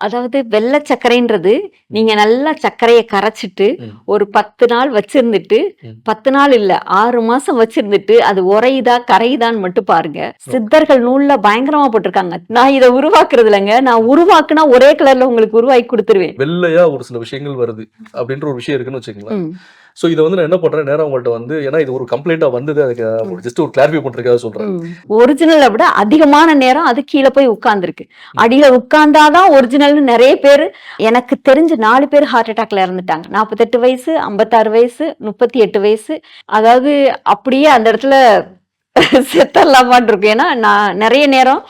அதாவது வெள்ளை சர்க்கரைன்றது நீங்க நல்லா சர்க்கரையை கரைச்சிட்டு. ஒரு பத்து நாள் வச்சிருந்துட்டு. பத்து நாள் இல்ல ஆறு மாசம் வச்சிருந்துட்டு அது உறையுதா கரையுதான்னு மட்டும் பாருங்க. சித்தர்கள் நூல்ல பயங்கரமா போட்டிருக்காங்க. நான் இதை உருவாக்குறது இல்லைங்க நான் உருவாக்குனா ஒரே கலர்ல உங்களுக்கு உருவாக்கி கொடுத்துருவேன். வெள்ளையா ஒரு சில விஷயங்கள் வருது. அப்படின்ற ஒரு விஷயம் இருக்குன்னு வச்சுக்கோங்களேன். சோ இதை வந்து நான் என்ன பண்றேன்? நேரம் உங்கள்ட்ட வந்து ஏன்னா இது ஒரு கம்ப்ளைண்டா வந்தது. அதுக்கு ஜஸ்ட் ஒரு கிளாரிஃபை பண்றதுக்காக சொல்றேன். ஒரிஜினலை விட அதிகமான நேரம் அது கீழே போய் உட்கார்ந்துருக்கு. அடியில உட்கார்ந்தாதான் ஒரிஜினல்னு நிறைய பேர் எனக்கு தெரிஞ்சு நாலு பேர் ஹார்ட் அட்டாக்ல இறந்துட்டாங்க. நாற்பத்தெட்டு வயசு ஐம்பத்தாறு வயசு முப்பத்தி எட்டு வயசு. அதாவது அப்படியே அந்த இடத்துல செத்தரலாமான் இருக்கும் ஏன்னா நான் நிறைய நேரம்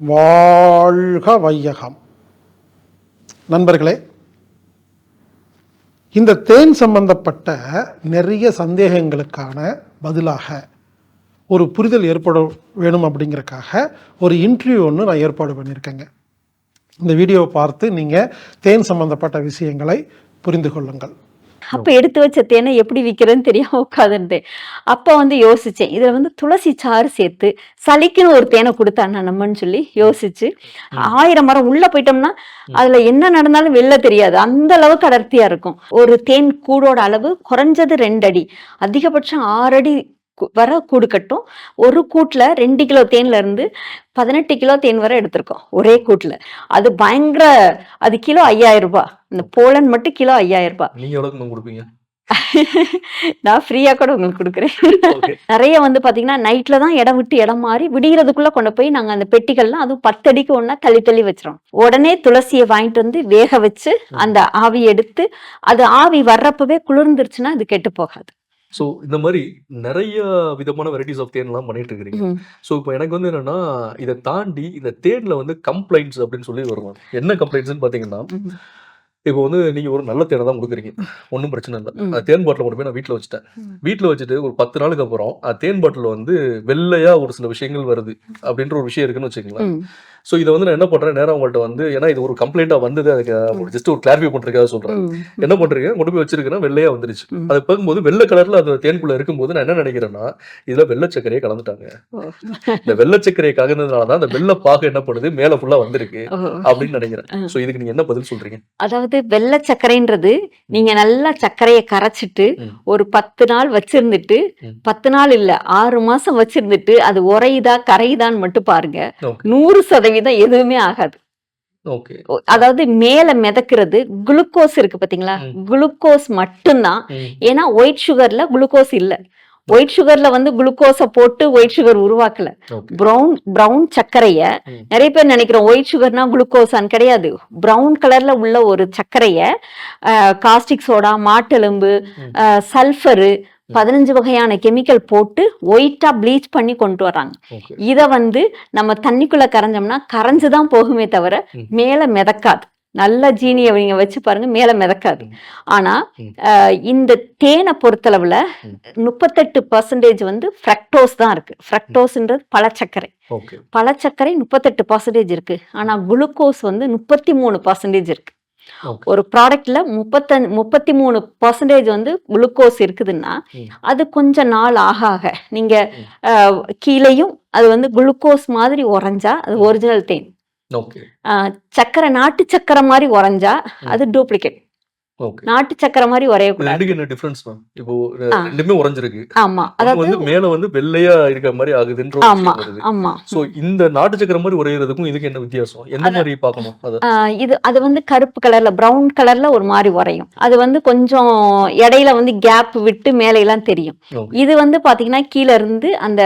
வாழ்க வையகம். நண்பர்களே இந்த தேன் சம்பந்தப்பட்ட நிறைய சந்தேகங்களுக்கான பதிலாக ஒரு புரிதல் ஏற்பட வேணும் அப்படிங்கிறக்காக ஒரு இன்டர்வியூ ஒன்று நான் ஏற்பாடு பண்ணியிருக்கேங்க. இந்த வீடியோவை பார்த்து நீங்கள் தேன் சம்பந்தப்பட்ட விஷயங்களை புரிந்து கொள்ளுங்கள். அப்ப எடுத்து வச்ச தேனை எப்படி விக்கிறதுன்னு தெரியாம உட்காந்துருந்தேன் அப்ப வந்து யோசிச்சேன். இதுல வந்து துளசி சாறு சேர்த்து சளிக்குன்னு ஒரு தேனை கொடுத்தானா நம்மன்னு சொல்லி யோசிச்சு ஆயிரம் மரம் உள்ள போயிட்டோம்னா அதுல என்ன நடந்தாலும் வெளில தெரியாது. அந்த அளவுக்கு அடர்த்தியா இருக்கும். ஒரு தேன் கூடோட அளவு குறைஞ்சது ரெண்டு அடி. அதிகபட்சம் ஆறு அடி வர கூடு கட்டும். ஒரு கூட்டுல ரெண்டு கிலோ தேன்ல இருந்து பதினெட்டு கிலோ தேன் வரை எடுத்திருக்கோம். ஒரே கூட்டுல. அது பயங்கர அது கிலோ ஐயாயிரம் ரூபாய். இந்த போலன் மட்டும் கிலோ ஐயாயிரம் ரூபாய். நீங்க எவ்வளவுக்கு மேம் கொடுப்பீங்க? நான் ஃப்ரீயா கூட உங்களுக்கு கொடுக்குறேன். நிறைய வந்து பாத்தீங்கன்னா நைட்ல தான் இடம் விட்டு இடம் மாறி விடியறதுக்குள்ள கொண்டு போய் நாங்க அந்த பெட்டிகள்லாம் அதுவும் பத்து அடிக்கு ஒண்ணா தள்ளி தள்ளி வச்சிரும் உடனே துளசியை வாங்கிட்டு வந்து வேக வச்சு அந்த ஆவி எடுத்து அது ஆவி வர்றப்பவே குளிர்ந்துருச்சுன்னா அது கெட்டு போகாது. சோ இந்த மாதிரி நிறைய விதமான வெரைட்டிஸ் ஆஃப் தேன் எல்லாம் பண்ணிட்டு இருக்கிறீங்க. சோ இப்போ எனக்கு வந்து என்னன்னா இதை தாண்டி இந்த தேன்ல வந்து கம்ப்ளைண்ட்ஸ் அப்படின்னு சொல்லி வருவாங்க என்ன கம்ப்ளைண்ட்ஸ்னு பாத்தீங்கன்னா. இப்போ வந்து நீங்க ஒரு நல்ல தேனை தான் கொடுக்குறீங்க ஒன்றும் பிரச்சனை இல்லை. அந்த தேன் பாட்டில் கொண்டு போய் நான் வீட்டில் வச்சுட்டேன். வீட்டில் வச்சுட்டு ஒரு பத்து நாளுக்கு அப்புறம் அந்த தேன் பாட்டில் வந்து வெள்ளையா ஒரு சில விஷயங்கள் வருது அப்படின்ற ஒரு விஷயம் இருக்குன்னு வச்சுக்கோங்களேன். ஸோ இதை வந்து நான் என்ன பண்றேன் நேரம் உங்கள்ட்ட வந்து ஏன்னா இது ஒரு கம்ப்ளைண்டா வந்தது அதுக்கு ஜஸ்ட் ஒரு கிளாரிஃபை பண்றதுக்காக சொல்றேன் ம். என்ன பண்றீங்க கொண்டு போய் வச்சிருக்கேன் வெள்ளையா வந்துருச்சு. அது பார்க்கும்போது வெள்ளை கலர்ல அந்த தேன்குள்ள இருக்கும்போது நான் என்ன நினைக்கிறேன்னா இதுல வெள்ளை சர்க்கரையை கலந்துட்டாங்க. இந்த வெள்ளை சர்க்கரையை கலந்ததுனால தான் அந்த வெள்ளை பாகு என்ன பண்ணுது மேல ஃபுல்லா வந்திருக்கு. அப்படின்னு நினைக்கிறேன். சோ இதுக்கு நீங்க என்ன பதில் சொல்றீங்க அதாவது வெள்ளை சர்க்கரைன்றது நீங்க நல்லா சர்க்கரையை கரைச்சிட்டு. ஒரு பத்து நாள் வச்சிருந்துட்டு. பத்து நாள் இல்ல ஆறு மாசம் வச்சிருந்துட்டு அது உறையுதா கரையுதான்னு மட்டும் பாருங்க நூறு சதவீதம் எதுவுமே ஆகாது அதாவது மேல மிதக்கிறது குளுக்கோஸ் இருக்கு பாத்தீங்களா. குளுக்கோஸ் மட்டும்தான். ஏன்னா ஒயிட் சுகர்ல குளுக்கோஸ் இல்ல ஒயிட் சுகர்ல வந்து குளுக்கோஸ போட்டு ஒயிட் சுகர் உருவாக்கல ஓகே பிரவுன் பிரவுன் சர்க்கரைய. நிறைய பேர் நினைக்கிறோம் ஒயிட் சுகர்னா குளுக்கோஸான்னு கிடையாது பிரவுன் கலர்ல உள்ள ஒரு சர்க்கரைய காஸ்டிக் சோடா மாட்டெலும்பு. சல்ஃபரு பதினஞ்சு வகையான கெமிக்கல் போட்டு ஒயிட்டா ப்ளீச் பண்ணி கொண்டு வர்றாங்க. இத வந்து நம்ம தண்ணிக்குள்ள கரைஞ்சோம்னா கரைஞ்சுதான் போகுமே தவிர. மேல மிதக்காது. நல்ல ஜீனியை நீங்க வச்சு பாருங்க மேல மிதக்காது. ஆனா இந்த தேனை பொறுத்தளவுல. முப்பத்தெட்டு பர்சன்டேஜ் வந்து ஃப்ரக்டோஸ் தான் இருக்கு. ஃப்ரக்டோஸ்ன்றது பழச்சர்க்கரை ஓகே. பழச்சர்க்கரை முப்பத்தெட்டு பர்சன்டேஜ் இருக்கு. ஆனா குளுக்கோஸ் வந்து முப்பத்தி மூணு பர்சன்டேஜ் இருக்கு. ஒரு ப்ராடக்ட்ல முப்பத்தஞ்சு முப்பத்தி மூணு பர்சன்டேஜ் வந்து குளுக்கோஸ் இருக்குதுன்னா. அது கொஞ்ச நாள் ஆக ஆக நீங்க கீழேயும் அது வந்து குளுக்கோஸ் மாதிரி உறைஞ்சா அது ஒரிஜினல் தேன். சக்கரை நாட்டு சக்கரை மாதிரி உறைஞ்சா அது டூப்ளிகேட் நாட்டு சக்கரை மாதிரி ரெண்டுக்கு என்ன டிஃபரன்ஸ் மேம் இப்போ. ரெண்டுமே உறைஞ்சிருக்கு. ஆமா. அது அதாவது வந்து மேல வந்து வெள்ளையா இருக்கிற மாதிரி ஆகுதுன்ற ஆமா ஆமா. சோ இந்த நாட்டு சக்கரை மாதிரி உரையிறதுக்கும் இதுக்கு என்ன வித்தியாசம்? எந்த மாதிரி பார்க்கணும் இது அது வந்து கருப்பு கலர்ல பிரவுன் கலர்ல ஒரு மாதிரி உறையும். அது வந்து கொஞ்சம் இடையில வந்து கேப் விட்டு மேலே எல்லாம் தெரியும். இது வந்து பாத்தீங்கன்னா கீழ இருந்து அந்த.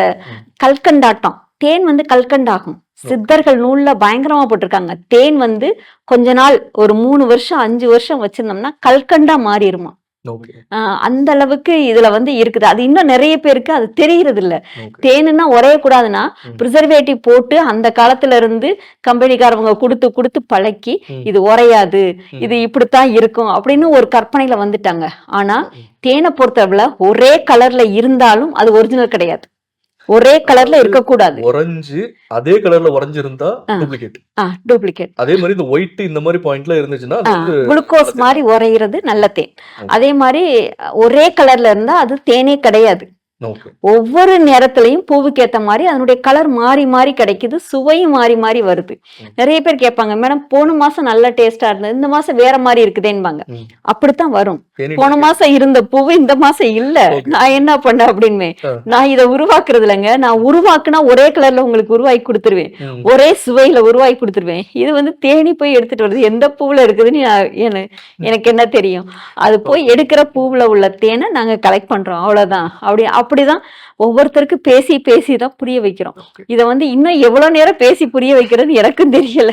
கல்கண்டாட்டம். தேன் வந்து கல்கண்டாகும். சித்தர்கள் நூல்ல பயங்கரமா போட்டிருக்காங்க. தேன் வந்து கொஞ்ச நாள் ஒரு மூணு வருஷம் அஞ்சு வருஷம் வச்சிருந்தோம்னா கல்கண்டா மாறிடுமா அந்த அளவுக்கு இதுல வந்து இருக்குது. அது இன்னும் நிறைய பேருக்கு அது தெரியறது இல்ல தேனுன்னா உரைய கூடாதுன்னா. ப்ரிசர்வேட்டிவ் போட்டு அந்த காலத்துல இருந்து கம்பெனிக்காரவங்க கொடுத்து கொடுத்து பழக்கி. இது உரையாது. இது இப்படித்தான் இருக்கும் அப்படின்னு ஒரு கற்பனையில வந்துட்டாங்க. ஆனா. தேனை பொறுத்தளவுல ஒரே கலர்ல இருந்தாலும் அது ஒரிஜினல் கிடையாது. ஒரே கலர்ல இருக்கக்கூடாது. உறைஞ்சு அதே கலர்ல உறைஞ்சிருந்தா. டூப்ளிகேட் டூப்ளிகேட் அதே மாதிரி இந்த ஒயிட் இந்த மாதிரி பாயிண்ட்ல இருந்துச்சுன்னா குளுக்கோஸ் மாதிரி உரையிறது நல்ல தேன். அதே மாதிரி ஒரே கலர்ல இருந்தா அது தேனே கிடையாது. ஒவ்வொரு நேரத்திலையும் பூவுக்கு ஏத்த மாதிரி அதனுடைய கலர் மாறி மாறி கிடைக்குது சுவையும் மாறி மாறி வருது. நிறைய பேர் கேட்பாங்க மேடம் போன மாசம் நல்ல டேஸ்டா இருந்தது இந்த மாசம் வேற மாதிரி இருக்குதேன்பாங்க. அப்படித்தான் வரும். போன மாசம் இருந்த பூவு இந்த மாசம் இல்ல. நான் என்ன பண்ணேன் அப்படின்னு. நான் இதை உருவாக்குறது இல்லைங்க நான் உருவாக்குனா ஒரே கலர்ல உங்களுக்கு உருவாக்கி கொடுத்துருவேன். ஒரே சுவையில உருவாக்கி கொடுத்துருவேன். இது வந்து தேனி போய் எடுத்துட்டு வருது. எந்த பூவுல இருக்குதுன்னு எனக்கு என்ன தெரியும். அது போய் எடுக்கிற பூவுல உள்ள தேனை நாங்க கலெக்ட் பண்றோம். அவ்வளவுதான். அப்படி அப்படிதான் ஒவ்வொருத்தருக்கு பேசி பேசி தான் புரிய வைக்கிறோம். இத வந்து இன்னும் எவ்வளவு நேரம் பேசி புரிய வைக்கிறது எனக்கும் தெரியல.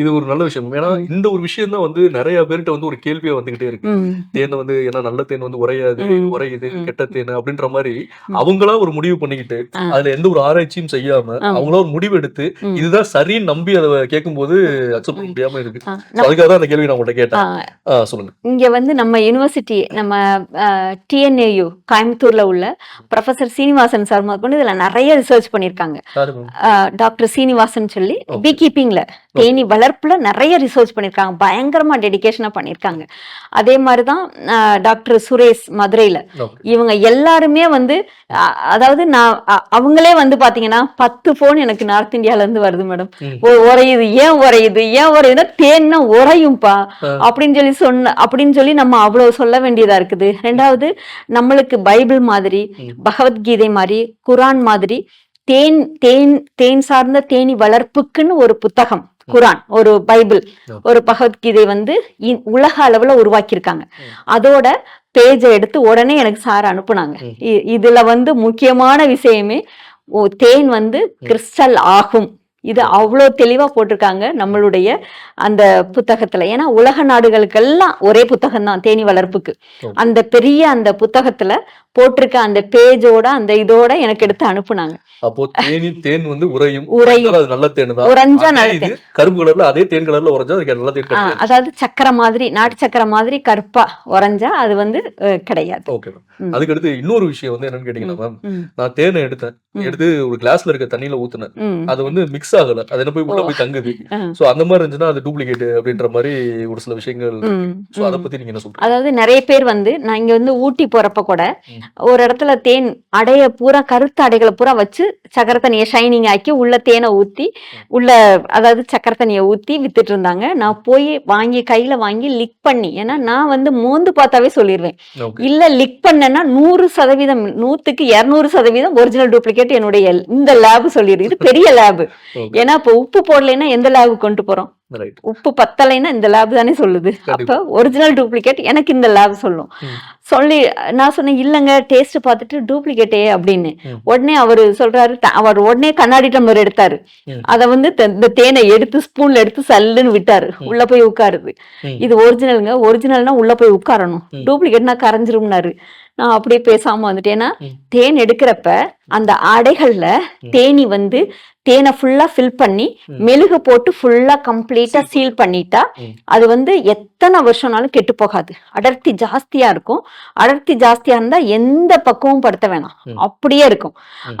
இது ஒரு நல்ல விஷயம். ஏன்னா இந்த ஒரு விஷயம் தான் வந்து நிறைய பேர்கிட்ட வந்து ஒரு கேள்வியா வந்துகிட்டே இருக்கு. தேன் வந்து ஏன்னா நல்ல தேன் வந்து உரையாது உரையுது. கெட்ட தேன் அப்படின்ற மாதிரி. அவங்களா ஒரு முடிவு பண்ணிக்கிட்டு. அதுல எந்த ஒரு ஆராய்ச்சியும் செய்யாம. அவங்களா ஒரு முடிவு எடுத்து. இதுதான் சரின்னு நம்பி அதை கேட்கும்போது அக்செப்ட் பண்ண முடியாம இருக்கு. அதுக்காக தான் அந்த கேள்வி நான் உங்கள்ட்ட கேட்டேன். சொல்லுங்க. இங்க வந்து நம்ம யூனிவர்சிட்டி நம்ம டிஎன்ஏயு கோயம்புத்தூர்ல உள்ள ப்ரொஃபசர் சீனிவாசன் சார் முதற்கொண்டு இதுல நிறைய ரிசர்ச்? ஆஹ் டாக்டர் சீனிவாசன் சொல்லி. பீ கீப்பிங்ல தேனி வளர்ப்புல நிறைய ரிசர்ச் பண்ணியிருக்காங்க பயங்கரமா டெடிகேஷனா பண்ணியிருக்காங்க அதே மாதிரிதான் ஆஹ் டாக்டர் சுரேஷ் மதுரையில. இவங்க எல்லாருமே வந்து அதாவது நான் அவங்களே வந்து பாத்தீங்கன்னா பத்து போன் எனக்கு நார்த் இந்தியால இருந்து வருது மேடம் ம். உரையுது ஏன் உரையுது ஏன் உரையுதுன்னா தேன்னா உறையும்பா ஆ. அப்படின்னு சொல்லி சொன்ன அப்படின்னு சொல்லி நம்ம அவ்வளவு சொல்ல வேண்டியதா இருக்குது ரெண்டாவது நம்மளுக்கு பைபிள் மாதிரி. பகவத்கீதை மாதிரி குரான் மாதிரி தேன் தேன் தேன் சார்ந்த தேனி வளர்ப்புக்குன்னு ஒரு புத்தகம் குரான் ஒரு பைபிள். ஒரு பகவத்கீதை வந்து உலக அளவுல உருவாக்கியிருக்காங்க. அதோட பேஜை எடுத்து உடனே எனக்கு சார் அனுப்புனாங்க. இதுல வந்து முக்கியமான விஷயமே தேன் வந்து கிறிஸ்டல் ஆகும். இது அவ்வளோ தெளிவா போட்டிருக்காங்க நம்மளுடைய அந்த புத்தகத்துல. ஏன்னா உலக நாடுகளுக்கெல்லாம் ஒரே புத்தகம் தான் தேனி வளர்ப்புக்கு. அந்த பெரிய அந்த புத்தகத்துல போட்டிருக்க அந்த பேஜோட அந்த இதோட எனக்கு எடுத்து அனுப்புனாங்க அப்போ தேனி தேன் வந்து உறையும் உறையும். அது நல்ல தேன் தான் உறைஞ்சா அதே நல்ல கருப்பு கலர்ல அதே தேன் கலர்ல உறைஞ்சா அதுக்கு நல்ல தேன் அதாவது சக்கரை மாதிரி நாட்டு சக்கரை மாதிரி கருப்பா உறைஞ்சா அது வந்து கிடையாது ஓகே மேம். அதுக்கு அடுத்து இன்னொரு விஷயம் வந்து என்னன்னு கேட்டீங்கன்னா மேம் நான் தேனை எடுத்தேன். எடுத்து ஒரு கிளாஸ்ல இருக்க தண்ணியில ஊத்துனேன். அது வந்து மிக்ஸ் ஆகல அது என்ன போய் உள்ள. போய் தங்குது. சோ அந்த மாதிரி இருந்துச்சுன்னா அது டூப்ளிகேட் அப்படின்ற மாதிரி ஒரு சில விஷயங்கள் சோ அத. பத்தி நீங்க என்ன சொல்றீங்க அதாவது நிறைய பேர் வந்து நான் இங்க வந்து ஊட்டி போறப்ப கூட. ஒரு இடத்துல தேன் அடைய பூரா கருத்து அடைகளை பூரா வச்சு சக்கரை தண்ணியை ஷைனிங் ஆக்கி உள்ள தேனை ஊத்தி உள்ள அதாவது சக்கரை தண்ணியை ஊத்தி வித்துட்டு இருந்தாங்க. நான் போய் வாங்கி கையில வாங்கி லிக் பண்ணி ஏன்னா நான் வந்து மோந்து பார்த்தாவே சொல்லிடுவேன் இல்ல லிக் பண்ணேன்னா நூறு சதவீதம் நூத்துக்கு இருநூறு சதவீதம் ஒரிஜினல் டூப்ளிகேட் என்னுடைய இந்த லேப் சொல்லிடுது இது பெரிய லேப் ஏன்னா இப்போ உப்பு போடலைன்னா எந்த லேபு கொண்டு போறோம்? உப்பு பத்தலைன்னா இந்த லேப் தானே சொல்லுது. அப்ப ஒரிஜினல் டூப்ளிகேட் எனக்கு இந்த லேப் சொல்லும். சொல்லி நான் சொன்னேன் இல்லைங்க டேஸ்ட் பார்த்துட்டு டூப்ளிகேட்டே அப்படின்னு. உடனே அவர் சொல்றாரு அவர் உடனே கண்ணாடி டம்ளர் எடுத்தாரு. அத வந்து இந்த தேனை எடுத்து ஸ்பூன்ல எடுத்து சல்லுன்னு விட்டாரு. உள்ள போய் உட்காருது. இது ஒரிஜினலுங்க ஒரிஜினல்னா உள்ள போய் உட்காரணும். டூப்ளிகேட்னா கரைஞ்சிரும்னாரு. நான் அப்படியே பேசாம வந்துட்டேன். ஏன்னா ம். தேன் எடுக்கிறப்ப அந்த அடைகள்ல தேனி வந்து தேனை ஃபுல்லா ஃபில் பண்ணி. மெழுகு போட்டு ஃபுல்லா கம்ப்ளீட்டா சீல் பண்ணிட்டா. அது வந்து எத்தனை வருஷம்னாலும் கெட்டு போகாது. அடர்த்தி ஜாஸ்தியா இருக்கும். அடர்த்தி ஜாஸ்தியா இருந்தா எந்த பக்கமும் படுத்த வேணாம். அப்படியே இருக்கும்.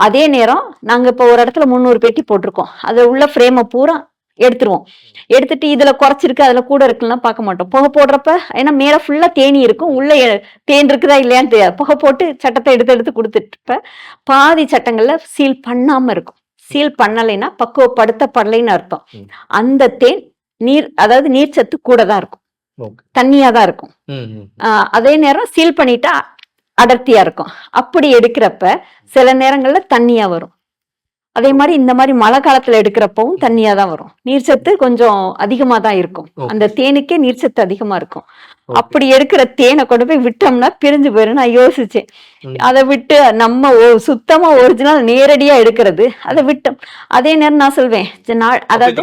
அதே நேரம் நாங்க இப்போ ஒரு இடத்துல முந்நூறு பெட்டி போட்டிருக்கோம். அது உள்ள ஃப்ரேமை பூரா எடுத்துருவோம். எடுத்துட்டு இதுல குறைச்சிருக்கு அதுல கூட இருக்குன்னா பார்க்க மாட்டோம். புகை போடுறப்ப ஏன்னா மேல ஃபுல்லா தேனி இருக்கும். உள்ள தேன் இருக்குதா இல்லையான்னு தெரியாது. புகை போட்டு சட்டத்தை எடுத்து எடுத்து கொடுத்துட்டு பாதி சட்டங்கள்ல சீல் பண்ணாம இருக்கும். சீல் பண்ணலைன்னா பக்குவப்படுத்தப்படலைன்னு அர்த்தம். அந்த தேன் நீர் அதாவது நீர் சத்து கூட தான் இருக்கும். தண்ணியா தான் இருக்கும் அதே நேரம் சீல் பண்ணிட்டா அடர்த்தியா இருக்கும். அப்படி எடுக்கிறப்ப சில நேரங்கள்ல தண்ணியா வரும். அதே மாதிரி இந்த மாதிரி மழை காலத்துல எடுக்கிறப்பவும் தண்ணியா தான் வரும். நீர்ச்சத்து கொஞ்சம் அதிகமா தான் இருக்கும். அந்த தேனுக்கே நீர்ச்சத்து அதிகமா இருக்கும். அப்படி எடுக்கிற தேனை கொண்டு போய் விட்டோம்னா பிரிஞ்சு போயிரும். நான் யோசிச்சேன். அதை விட்டு நம்ம சுத்தமா ஒரிஜினல் நேரடியா எடுக்கிறது. அதை விட்டோம். அதே நேரம் நான் சொல்வேன். அதாவது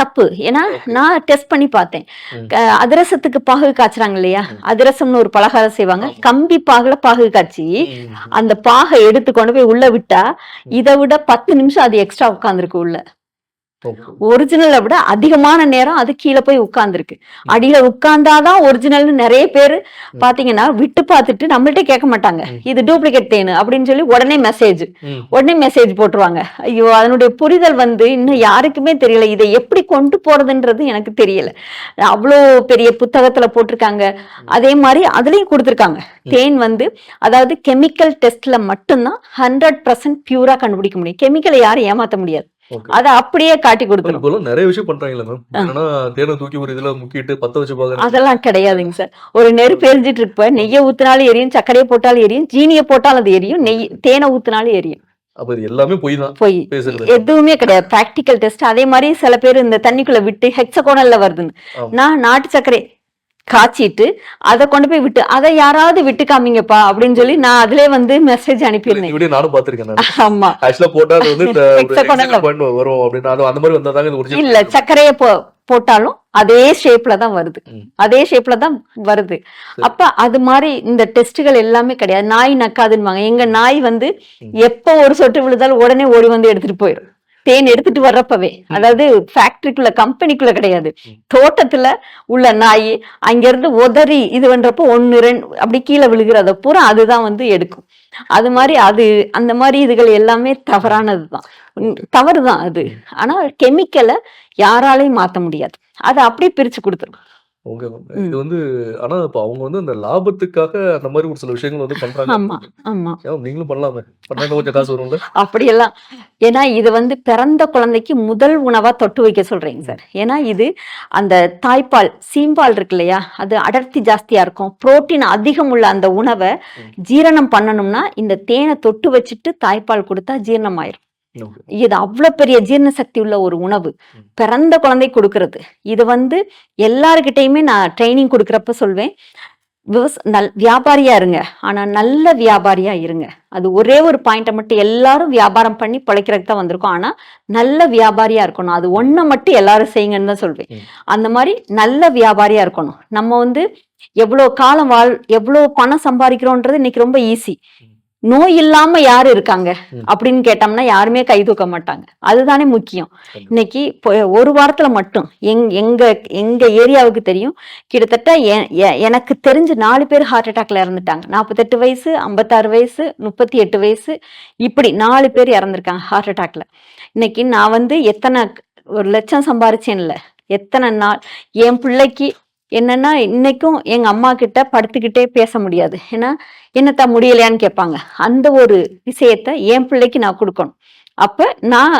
தப்பு. ஏன்னா நான் டெஸ்ட் பண்ணி பார்த்தேன். அதிரசத்துக்கு பாகு காய்ச்சுறாங்க இல்லையா. அதிரசம்னு ஒரு பலகாரம் செய்வாங்க. கம்பி பாகுல பாகு காய்ச்சி. அந்த பாகை எடுத்து கொண்டு போய் உள்ள விட்டா இதை விட பத்து நிமிஷம் அது எக்ஸ்ட்ரா உட்காந்துருக்கு உள்ள. ஒரிஜினலை விட அதிகமான நேரம் அது கீழே போய் உட்கார்ந்துருக்கு. அடியில உட்கார்ந்தாதான் ஒரிஜினல்னு நிறைய பேர் பாத்தீங்கன்னா விட்டு பார்த்துட்டு நம்மள்ட்ட கேட்க மாட்டாங்க. இது டூப்ளிகேட் தேனு அப்படின்னு சொல்லி உடனே மெசேஜ். உடனே மெசேஜ் போட்டுருவாங்க. ஐயோ அதனுடைய புரிதல் வந்து இன்னும் யாருக்குமே தெரியல. இதை எப்படி கொண்டு போறதுன்றது எனக்கு தெரியல. அவ்வளோ பெரிய புத்தகத்துல போட்டிருக்காங்க. அதே மாதிரி அதுலயும் கொடுத்துருக்காங்க. தேன் வந்து அதாவது கெமிக்கல் டெஸ்ட்ல மட்டும்தான் ஹண்ட்ரட் பர்சன்ட் பியூரா கண்டுபிடிக்க முடியும். கெமிக்கலை யாரும் ஏமாத்த முடியாது. அதை அப்படியே காட்டி கொடுத்துரும் நிறைய விஷயம் பண்றாங்களே மேம் என்னன்னா தேனை தூக்கி ஒரு இதுல முக்கிட்டு பத்த வச்சு பாக்குறாங்க அதெல்லாம் கிடையாதுங்க சார். ஒரு நெருப்பு எரிஞ்சிட்டு இருப்ப நெய்யை ஊத்தினாலும் எரியும் சர்க்கரையை போட்டாலும் எரியும் ஜீனியை போட்டாலும் அது எரியும் நெய் தேனை ஊத்தினாலும் எரியும். அப்ப எல்லாமே பொய் தான். போய். எதுவுமே கிடையாது. பிராக்டிக்கல் டெஸ்ட் அதே மாதிரி சில பேர் இந்த தண்ணிக்குள்ள விட்டு ஹெக்ஸகோனல்ல வருதுன்னு. நான் நாட்டு சர்க்கரை காய்ச்சிட்டு அதை கொண்டு போய் விட்டு அதை யாராவது விட்டு காமிங்கப்பா அப்படின்னு சொல்லி நான் அதுலயே வந்து மெசேஜ் அனுப்பியிருந்தேன். நானும் பாத்திருக்கேன் ஆமா. ஆக்சுவலா போட்டா வந்து வரும் அப்படின்னு. அது அந்த மாதிரி இல்ல சர்க்கரையை போ போட்டாலும் அதே ஷேப்ல தான் வருது. அதே ஷேப்ல தான் வருது. அப்ப அது மாதிரி இந்த டெஸ்ட்கள் எல்லாமே கிடையாது. நாய் நக்காதுன்னுவாங்க. எங்க நாய் வந்து எப்ப ஒரு சொட்டு விழுந்தாலும் உடனே ஓடி வந்து எடுத்துட்டு போயிடும் தேன் எடுத்துட்டு வர்றப்பவே. அதாவது ஃபேக்டரிக்குள்ள கம்பெனிக்குள்ள கிடையாது. தோட்டத்துல உள்ள நாய் அங்கிருந்து உதறி இது பண்றப்போ ஒன்னு ரெண்டு அப்படி கீழே விழுகிறத பூரா அதுதான் வந்து எடுக்கும். அது மாதிரி அது அந்த மாதிரி இதுகள் எல்லாமே தவறானதுதான் உம், தவறுதான் அது. ஆனா கெமிக்கலை யாராலையும் மாத்த முடியாது. அதை அப்படியே பிரிச்சு கொடுத்துரும். ஓகே இது வந்து ஆனா இப்ப அவங்க வந்து அந்த லாபத்துக்காக அந்த மாதிரி ஒரு சில விஷயங்கள் வந்து பண்றாங்க. ஆமா ஆமா. ஏன் நீங்களும் பண்ணலாமே. பண்ணாங்க கொஞ்சம் காசு வரும்ல? அப்படியெல்லாம் ஏன்னா இது வந்து பிறந்த குழந்தைக்கு முதல் உணவா தொட்டு வைக்க சொல்றீங்க சார். ஏன்னா இது அந்த தாய்ப்பால் சீம்பால் இருக்கு இல்லையா? அது அடர்த்தி ஜாஸ்தியா இருக்கும். புரோட்டீன் அதிகம் உள்ள அந்த உணவை ஜீரணம் பண்ணணும்னா இந்த தேனை தொட்டு வச்சுட்டு தாய்ப்பால் கொடுத்தா ஜீரணம் ஆயிரும். இது அவ்வளவு பெரிய ஜீரண சக்தி உள்ள ஒரு உணவு. பிறந்த குழந்தை கொடுக்கறது. இது வந்து எல்லாருக்கிட்டையுமே நான் ட்ரைனிங் கொடுக்கறப்ப சொல்வேன். விவச நல் வியாபாரியா இருங்க. ஆனா நல்ல வியாபாரியா இருங்க. அது ஒரே ஒரு பாயிண்ட்டை மட்டும் எல்லாரும் வியாபாரம் பண்ணி பிழைக்கிறதுக்கு தான் வந்திருக்கோம். ஆனா நல்ல வியாபாரியா இருக்கணும். அது ஒன்றை மட்டும் எல்லாரும் செய்யுங்கன்னு தான் சொல்வேன். அந்த மாதிரி நல்ல வியாபாரியா இருக்கணும். நம்ம வந்து எவ்வளோ காலம் வாழ் எவ்வளோ பணம் சம்பாதிக்கிறோன்றது இன்னைக்கு ரொம்ப ஈஸி நோய் இல்லாம யாரு இருக்காங்க. அப்படின்னு கேட்டோம்னா யாருமே கை தூக்க மாட்டாங்க. அதுதானே முக்கியம். இன்னைக்கு ஒரு வாரத்துல மட்டும் எங் எங்க எங்க ஏரியாவுக்கு தெரியும். கிட்டத்தட்ட எனக்கு தெரிஞ்சு நாலு பேர் ஹார்ட் அட்டாக்ல இறந்துட்டாங்க. நாற்பத்தெட்டு வயசு ஐம்பத்தாறு வயசு முப்பத்தி எட்டு வயசு இப்படி நாலு பேர் இறந்துருக்காங்க ஹார்ட் அட்டாக்ல இன்னைக்கு நான் வந்து எத்தனை ஒரு லட்சம் சம்பாரிச்சேன்ல. எத்தனை நாள் என் பிள்ளைக்கு என்னன்னா இன்னைக்கும் எங்க அம்மா கிட்ட படுத்துக்கிட்டே பேச முடியாது. ஏன்னா என்னத்தா முடியலையான்னு கேட்பாங்க. அந்த ஒரு விஷயத்த என் பிள்ளைக்கு நான் கொடுக்கணும். அப்ப நான்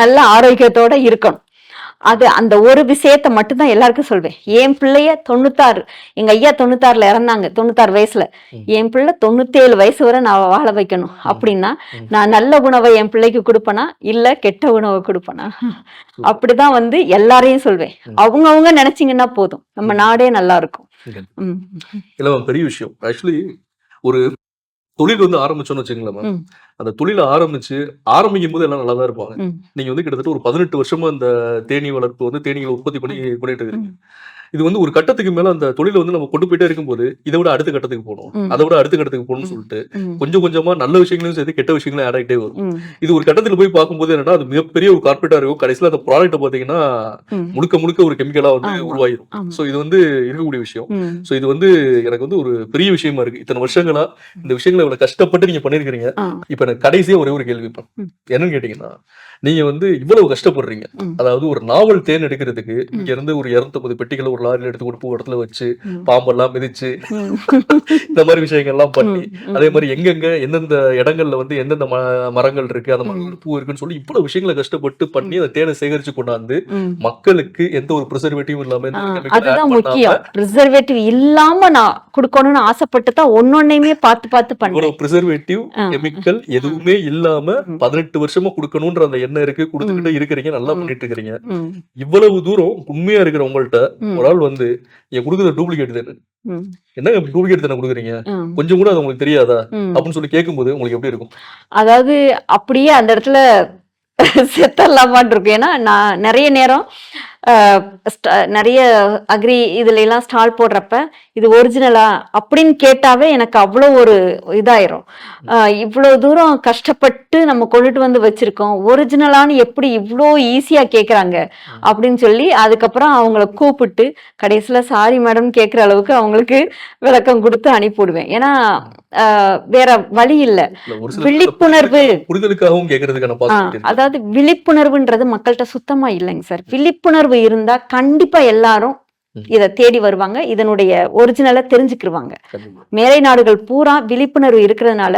நல்ல ஆரோக்கியத்தோட இருக்கணும். அது அந்த ஒரு விஷயத்த மட்டும்தான் எல்லாருக்கும் சொல்வேன். என் பிள்ளைய தொண்ணூத்தாறு எங்க ஐயா தொண்ணூத்தாறுல இறந்தாங்க தொண்ணூத்தாறு வயசுல. என் பிள்ளை தொண்ணூத்தேழு வயசு வரை நான் வாழ வைக்கணும். அப்படின்னா. நான் நல்ல உணவை என் பிள்ளைக்கு கொடுப்பேனா? இல்ல கெட்ட உணவை கொடுப்பேனா? அப்படிதான் வந்து எல்லாரையும் சொல்வேன். அவங்கவங்க நினைச்சீங்கன்னா போதும். நம்ம நாடே நல்லா இருக்கும். பெரிய விஷயம். ஆக்சுவலி ஒரு தொழில் வந்து ஆரம்பிச்சோம்னு வச்சுங்களேன். அந்த தொழிலை ஆரம்பிச்சு ஆரம்பிக்கும் போது எல்லாம் நல்லா தான் இருப்பாங்க. நீங்க வந்து கிட்டத்தட்ட ஒரு பதினெட்டு வருஷமா அந்த தேனீ வளர்ப்பு வந்து தேனீகளை உற்பத்தி பண்ணி பண்ணிட்டு இருக்கீங்க. இது வந்து ஒரு கட்டத்துக்கு மேல அந்த தொழிலை வந்து நம்ம கொண்டு போயிட்டே இருக்கும்போது இதை விட அடுத்த கட்டத்துக்கு போகணும். அதை விட அடுத்த கட்டத்துக்கு போகணும்னு சொல்லிட்டு. கொஞ்சம் கொஞ்சமா நல்ல விஷயங்களும் சேர்த்து கெட்ட விஷயங்களும் ஆட் ஆகிட்டே வரும். இது ஒரு கட்டத்துல போய் பார்க்கும்போது என்னன்னா அது மிகப்பெரிய ஒரு கார்பரேட்டா இருக்கும் கடைசியில அந்த ப்ராடக்ட்டை பாத்தீங்கன்னா. முழுக்க முழுக்க ஒரு கெமிக்கலா வந்து. உருவாயிரும். சோ இது வந்து இருக்கக்கூடிய விஷயம். சோ இது வந்து எனக்கு வந்து ஒரு பெரிய விஷயமா இருக்கு இத்தனை வருஷங்களா இந்த விஷயங்களை இவ்வளவு கஷ்டப்பட்டு நீங்க பண்ணிருக்கீங்க. இப்ப எனக்கு கடைசியா ஒரே ஒரு கேள்வி. என்னன்னு கேட்டீங்கன்னா நீங்க வந்து இவ்வளவு கஷ்டப்படுறீங்க. அதாவது ஒரு நாவல் தேன் எடுக்கிறதுக்கு இங்க இருந்து ஒரு இருநூத்தம்பது பெட்டிகளை ஒரு லாரியில எடுத்து ஒரு இடத்துல வச்சு. பாம்பெல்லாம் மிதிச்சு. இந்த மாதிரி விஷயங்கள்லாம் பண்ணி. அதே மாதிரி எங்கெங்க எந்தெந்த இடங்கள்ல வந்து எந்தெந்த மரங்கள் இருக்கு அந்த மரங்கள் பூ இருக்குன்னு சொல்லி இவ்வளவு விஷயங்களை கஷ்டப்பட்டு பண்ணி அந்த தேனை சேகரிச்சு கொண்டாந்து. மக்களுக்கு எந்த ஒரு ப்ரிசர்வேட்டிவும் இல்லாம அதுதான் முக்கியம் ப்ரிசர்வேட்டிவ் இல்லாம நான் கொடுக்கணும்னு ஆசைப்பட்டு தான் ஒன்னொன்னையுமே பார்த்து பார்த்து இவ்வளவு ப்ரிசர்வேட்டிவ். கெமிக்கல் எதுவுமே இல்லாம. பதினெட்டு வருஷமா கொடுக்கணும்ன்ற அந்த எண்ணம் இருக்கு கொடுத்துக்கிட்டு இருக்கிறீங்க நல்லா. பண்ணிட்டு இருக்கிறீங்க. இவ்வளவு தூரம் உண்மையா இருக்கிற. ஒரு ஆள் வந்து என் கொடுக்குற டூப்ளிகேட் தானே ம். என்னங்க டூப்ளிகேட் தானே கொடுக்குறீங்க. கொஞ்சம் கூட அது உங்களுக்கு தெரியாதா. அப்படின்னு சொல்லி கேட்கும்போது உங்களுக்கு எப்படி இருக்கும் அதாவது அப்படியே அந்த இடத்துல செத்தரலாமான் இருக்கும் ஏன்னா நான் நிறைய நேரம் நிறைய அக்ரி இதுல எல்லாம் ஸ்டால் போடுறப்ப இது ஒரிஜினலா அப்படின்னு கேட்டாவே எனக்கு அவ்வளோ ஒரு இதாயிரும். அஹ், இவ்வளவு தூரம் கஷ்டப்பட்டு நம்ம கொண்டுட்டு வந்து வச்சிருக்கோம். ஒரிஜினலான்னு எப்படி இவ்வளோ ஈஸியா கேக்குறாங்க அப்படின்னு சொல்லி அதுக்கப்புறம் அவங்கள கூப்பிட்டு கடைசியில சாரி மேடம் கேக்குற அளவுக்கு அவங்களுக்கு விளக்கம் கொடுத்து அனுப்பிவிடுவேன். ஏன்னா வேற வழி இல்ல. விழிப்புணர்வு புரிதலுக்காகவும் அதாவது விழிப்புணர்வுன்றது மக்கள்கிட்ட சுத்தமா இல்லைங்க சார். விழிப்புணர்வு இருந்தா கண்டிப்பா எல்லாரும். இத தேடி வருவாங்க இதனுடைய ஒரிஜினலை தெரிஞ்சுக்கிருவாங்க. மேலை நாடுகள் பூரா விழிப்புணர்வு இருக்கிறதுனால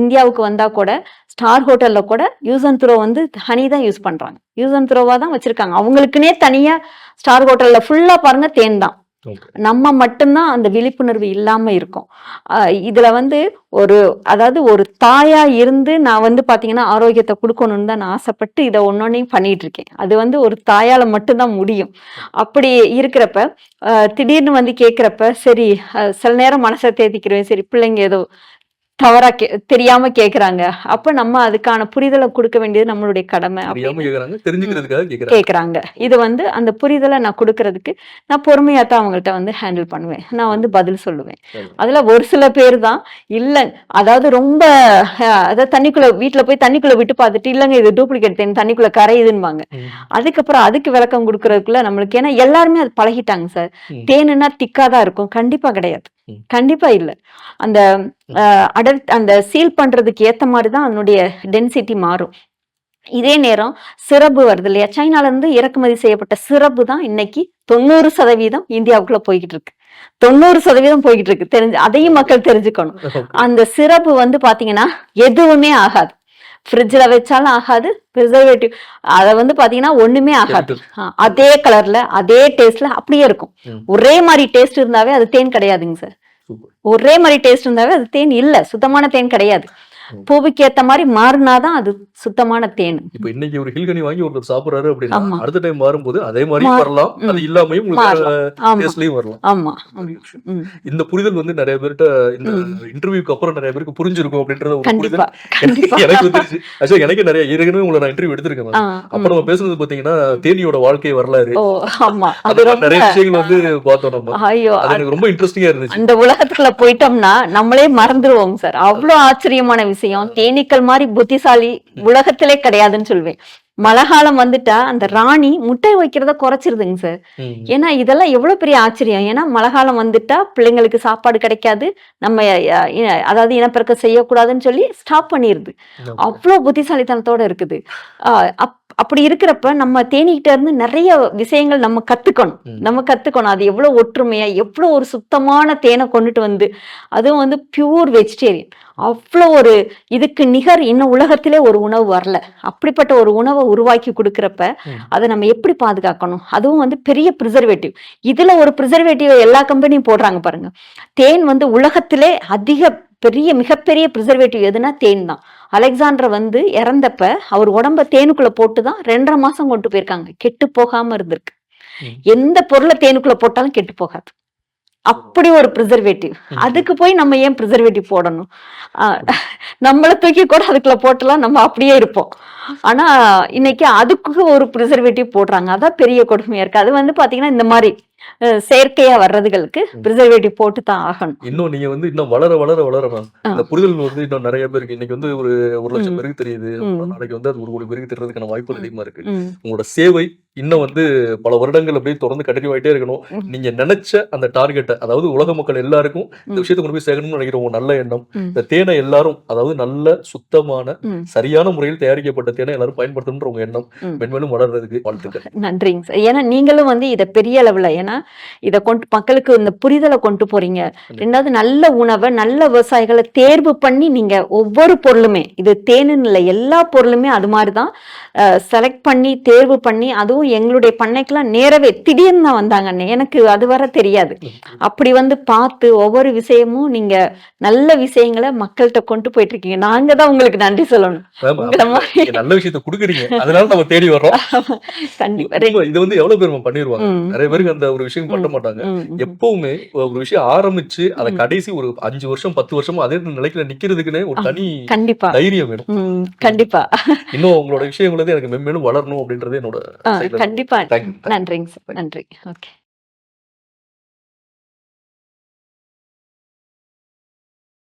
இந்தியாவுக்கு வந்தா கூட ஸ்டார் ஹோட்டல்ல கூட யூஸ் அண்ட் த்ரோ வந்து ஹனி தான் யூஸ் பண்றாங்க யூஸ் அண்ட் த்ரோவா தான் வச்சிருக்காங்க அவங்களுக்குனே தனியா ஸ்டார் ஹோட்டல்ல ஃபுல்லா பாருங்க தேன் தான். நம்ம மட்டும்தான் அந்த விழிப்புணர்வு இல்லாம இருக்கும். இதுல வந்து ஒரு அதாவது ஒரு தாயா இருந்து நான் வந்து பாத்தீங்கன்னா ஆரோக்கியத்தை கொடுக்கணும்னு தான் நான் ஆசைப்பட்டு இதை ஒன்னொன்னையும் பண்ணிட்டு இருக்கேன். அது வந்து ஒரு தாயால மட்டும்தான் முடியும். அப்படி இருக்கிறப்ப திடீர்னு வந்து கேக்குறப்ப சரி சில நேரம் மனசை தேதிக்கிறேன் சரி பிள்ளைங்க ஏதோ தவறா கே தெரியாம கேக்குறாங்க. அப்ப நம்ம அதுக்கான புரிதலை கொடுக்க வேண்டியது நம்மளுடைய கடமை. கேக்குறாங்க இது வந்து அந்த புரிதலை நான் கொடுக்கறதுக்கு நான் பொறுமையா தான் அவங்கள்ட்ட வந்து ஹேண்டில் பண்ணுவேன். நான் வந்து பதில் சொல்லுவேன். அதுல ஒரு சில பேர் தான் இல்ல அதாவது ரொம்ப அதாவது தண்ணிக்குள்ள வீட்டுல போய் தண்ணிக்குள்ள விட்டு பார்த்துட்டு இல்லைங்க இது டூப்ளிகேட் தேன் தண்ணிக்குள்ள கரையுதுன்னுவாங்க. அதுக்கப்புறம் அதுக்கு விளக்கம் கொடுக்கறதுக்குள்ள நம்மளுக்கு ஏன்னா எல்லாருமே அது பழகிட்டாங்க சார். தேனுன்னா திக்காதான் இருக்கும். கண்டிப்பா கிடையாது. கண்டிப்பா இல்ல. அந்த அடர் அந்த சீல் பண்றதுக்கு ஏத்த மாதிரி தான் அதனுடைய டென்சிட்டி மாறும். இதே நேரம் சிரப்பு வருது இல்லையா? சைனால இருந்து இறக்குமதி செய்யப்பட்ட சிரப்பு தான் இன்னைக்கு தொண்ணூறு சதவீதம் இந்தியாவுக்குள்ள போய்கிட்டு இருக்கு. தொண்ணூறு சதவீதம் போய்கிட்டு இருக்கு. தெரிஞ்சு அதையும் மக்கள் தெரிஞ்சுக்கணும். அந்த சிரப்பு வந்து பாத்தீங்கன்னா எதுவுமே ஆகாது. ஃப்ரிட்ஜில் வச்சாலும் ஆகாது ப்ரிசர்வேட்டிவ் அதை வந்து பாத்தீங்கன்னா ஒண்ணுமே ஆகாது அதே கலர்ல அதே டேஸ்ட்ல அப்படியே இருக்கும். ஒரே மாதிரி டேஸ்ட் இருந்தாவே அது தேன் கிடையாதுங்க சார். ஒரே மாதிரி டேஸ்ட் இருந்தாவே அது தேன் இல்ல சுத்தமான தேன் கிடையாது. பூவுக்கு ஏத்த மாதிரி மாறினாதான் அது சுத்தமான தேன். இப்ப இன்னைக்கு ஒரு ஹில்கனி வாங்கி ஒருத்தர் சாப்பிடுறாரு அப்படின்னா. அடுத்த டைம் வரும்போது அதே மாதிரி வரலாம். அது இல்லாமையும் வரலாம். ஆமா. இந்த புரிதல் வந்து நிறைய பேர்ட்ட இந்த. இன்டர்வியூக்கு அப்புறம் நிறைய பேருக்கு புரிஞ்சிருக்கும் அப்படின்றத ஒரு புரிதல் எனக்கு வந்துருச்சு ஆக்சுவலா எனக்கு நிறைய ஏற்கனவே உங்களை நான் இன்டர்வியூ எடுத்திருக்கேன் ஆ, மேம். அப்ப ம். நம்ம பேசுனது பாத்தீங்கன்னா தேனியோட வாழ்க்கை வரலாறு. ஆமா. அது நிறைய விஷயங்கள் வந்து பார்த்தோம் நம்ம. ஐயோ எனக்கு ரொம்ப இன்ட்ரெஸ்டிங்கா இருந்துச்சு. அந்த உலகத்துக்குள்ள போயிட்டோம்னா நம்மளே மறந்துருவோம் சார். அவ்வளவு ஆச்சரியமான விஷயம் தேனீக்கள் மாதிரி புத்திசாலி உலகத்திலே கிடையாதுன்னு சொல்வேன். மழை காலம் வந்துட்டா அந்த ராணி முட்டை வைக்கிறத குறைச்சிருதுங்க சார். ஏன்னா இதெல்லாம் எவ்வளவு பெரிய ஆச்சரியம். ஏன்னா மழை காலம் வந்துட்டா பிள்ளைங்களுக்கு சாப்பாடு கிடைக்காது. நம்ம அதாவது இனப்பெருக்கம் செய்யக்கூடாதுன்னு சொல்லி ஸ்டாப் பண்ணிருது. அவ்வளோ புத்திசாலித்தனத்தோட இருக்குது. ஆஹ் அப் அப்படி இருக்கிறப்ப நம்ம தேனிக்கிட்ட இருந்து நிறைய விஷயங்கள் நம்ம கத்துக்கணும். நம்ம கத்துக்கணும். அது எவ்வளவு ஒற்றுமையா எவ்வளவு ஒரு சுத்தமான தேனை கொண்டுட்டு வந்து அதுவும் வந்து பியூர் வெஜிடேரியன் அவ்வளோ ஒரு இதுக்கு நிகர் இன்னும் உலகத்திலே ஒரு உணவு வரல. அப்படிப்பட்ட ஒரு உணவை உருவாக்கி கொடுக்கறப்ப. அதை நம்ம எப்படி பாதுகாக்கணும்? அதுவும் வந்து பெரிய ப்ரிசர்வேட்டிவ் இதுல ஒரு ப்ரிசர்வேட்டிவ் எல்லா கம்பெனியும் போடுறாங்க பாருங்க. தேன் வந்து உலகத்திலே அதிக பெரிய மிகப்பெரிய ப்ரிசர்வேட்டிவ் எதுனா தேன் தான். அலெக்சாண்டர் வந்து இறந்தப்ப அவர் உடம்ப தேனுக்குள்ள போட்டு தான் ரெண்டரை மாசம் கொண்டு போயிருக்காங்க. கெட்டு போகாம இருந்திருக்கு. எந்த பொருளை தேனுக்குள்ள போட்டாலும் கெட்டு போகாது. அப்படி ஒரு ப்ரிசர்வேட்டிவ். அதுக்கு போய் நம்ம ஏன் ப்ரிசர்வேட்டிவ் போடணும்? நம்மள தூக்கி கூட அதுக்குள்ள போட்டலாம் நம்ம அப்படியே இருப்போம். ஆனா இன்னைக்கு அதுக்கு ஒரு ப்ரிசர்வேட்டிவ் போடுறாங்க. அதான் பெரிய கொடுமையா இருக்கு. அது வந்து பாத்தீங்கன்னா இந்த மாதிரி செயற்கையா வர்றதுகளுக்கு ப்ரிசர்வேட்டிவ் போட்டு தான் ஆகணும். இன்னும் நீங்க வந்து இன்னும் வளர வளர வளர. இந்த புரிதல் வந்து இன்னும் நிறைய பேருக்கு இன்னைக்கு வந்து ஒரு ஒரு லட்சம். பேருக்கு தெரியுது. நாளைக்கு வந்து அது ஒரு கோடி பேருக்கு தெரியறதுக்கான வாய்ப்புகள் அதிகமா இருக்கு. உங்களோட சேவை இன்னும் வந்து பல வருடங்கள் அப்படியே தொடர்ந்து கண்டினியூ ஆயிட்டே இருக்கணும். நீங்க நினைச்ச அந்த டார்கெட்டை அதாவது உலக மக்கள் எல்லாருக்கும் இந்த. விஷயத்தை கொண்டு போய் சேர்க்கணும்னு நினைக்கிற உங்க நல்ல எண்ணம். இந்த தேனை எல்லாரும் அதாவது நல்ல சுத்தமான. சரியான முறையில் தயாரிக்கப்பட்ட தேனை எல்லாரும் பயன்படுத்தணும்ன்ற உங்க எண்ணம். மென்மேலும் வளர்றதுக்கு வாழ்த்துக்கள் நன்றிங்க சார் ஏன்னா நீங்களும் வந்து இதை பெரிய அளவுல ஏன்னா இதை கொண்டு மக்களுக்கு இந்த புரிதலை கொண்டு போறீங்க ரெண்டாவது நல்ல உணவை நல்ல விவசாயிகளை தேர்வு பண்ணி நீங்க ஒவ்வொரு பொருளுமே இது தேனுன்னு இல்லை எல்லா பொருளுமே அது மாதிரி தான் செலக்ட் பண்ணி தேர்வு பண்ணி அதுவும் எங்களுடைய பண்ணைக்கெல்லாம் நேரவே திடீர்னு தான் வந்தாங்க அண்ணே. எனக்கு அது வர தெரியாது. அப்படி வந்து பார்த்து ஒவ்வொரு விஷயமும் நீங்க நல்ல விஷயங்களை மக்கள்கிட்ட கொண்டு போயிட்டு இருக்கீங்க நாங்க தான் உங்களுக்கு நன்றி சொல்லணும். நல்ல விஷயத்தை கொடுக்குறீங்க. அதனால நம்ம தேடி வர்றோம். கண்டிப்பா. இது வந்து எவ்வளவு பேர் ம், நிறைய பேருக்கு அந்த ஒரு விஷயம் பண்ண மாட்டாங்க. எப்பவுமே ஒரு விஷயம் ஆரம்பிச்சு அதை. கடைசி ஒரு அஞ்சு வருஷம் பத்து வருஷமா அதே நிலைக்குல நிக்கிறதுக்குன்னு ஒரு. தனி கண்டிப்பா. தைரியம் வேணும். கண்டிப்பா. இன்னும் உங்களோட விஷயங்கள் வந்து எனக்கு மென்மேலும் வளரணும் அப்படின்றது என்னோட கண்டிப்பா. நன்றிங்க சார். நன்றி. ஓகே.